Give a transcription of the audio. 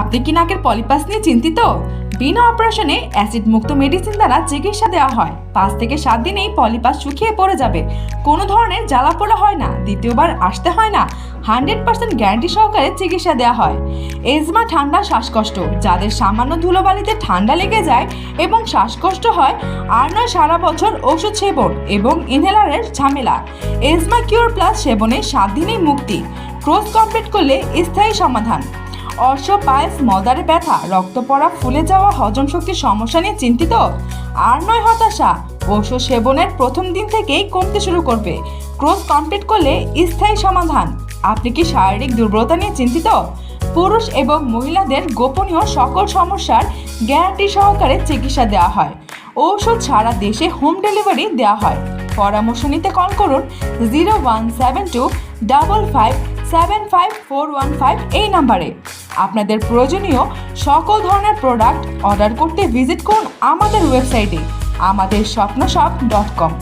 আপনি কি নাকের পলিপাস নিয়ে চিন্তিত? বিনা অপারেশনে অ্যাসিড মুক্ত মেডিসিন দ্বারা চিকিৎসা দেওয়া হয়। পাঁচ থেকে সাত দিনেই পলিপাস শুকিয়ে পড়ে যাবে। কোনো ধরনের জ্বালা পোড়া হয় না, দ্বিতীয়বার আসতে হয় না। হান্ড্রেড পার্সেন্ট গ্যারান্টি সহকারে চিকিৎসা দেওয়া হয়। এজমা ঠান্ডা শ্বাসকষ্ট, যাদের সামান্য ধুলোবালিতে ঠান্ডা লেগে যায় এবং শ্বাসকষ্ট হয়, আর নয় সারা বছর ওষুধ সেবন এবং ইনহেলারের ঝামেলা। এজমা কিউর প্লাস সেবনে সাত দিনেই মুক্তি। ক্রোজ কমপ্লিট করলে স্থায়ী সমাধান। অর্শ পায়েস মদারে ব্যথা, রক্ত পড়া, ফুলে যাওয়া, হজম শক্তির সমস্যা নিয়ে চিন্তিত? আর নয় হতাশা ওষুধ সেবনের প্রথম দিন থেকেই কমতে শুরু করবে। ক্রোজ কমপ্লিট করলে স্থায়ী সমাধান। আপনি কি শারীরিক দুর্বলতা নিয়ে চিন্তিত? পুরুষ এবং মহিলাদের গোপনীয় সকল সমস্যার গ্যারান্টি সহকারে চিকিৎসা দেওয়া হয়। ঔষধ সারা দেশে হোম ডেলিভারি দেওয়া হয়। পরামর্শ নিতে কল করুন zero one seven two double five seven five four one five এই নাম্বারে। আপনাদের প্রয়োজনীয় সকল ধরনের প্রোডাক্ট অর্ডার করতে ভিজিট করুন আমাদের ওয়েবসাইটে আমাদের স্বপ্নশপ ডট কম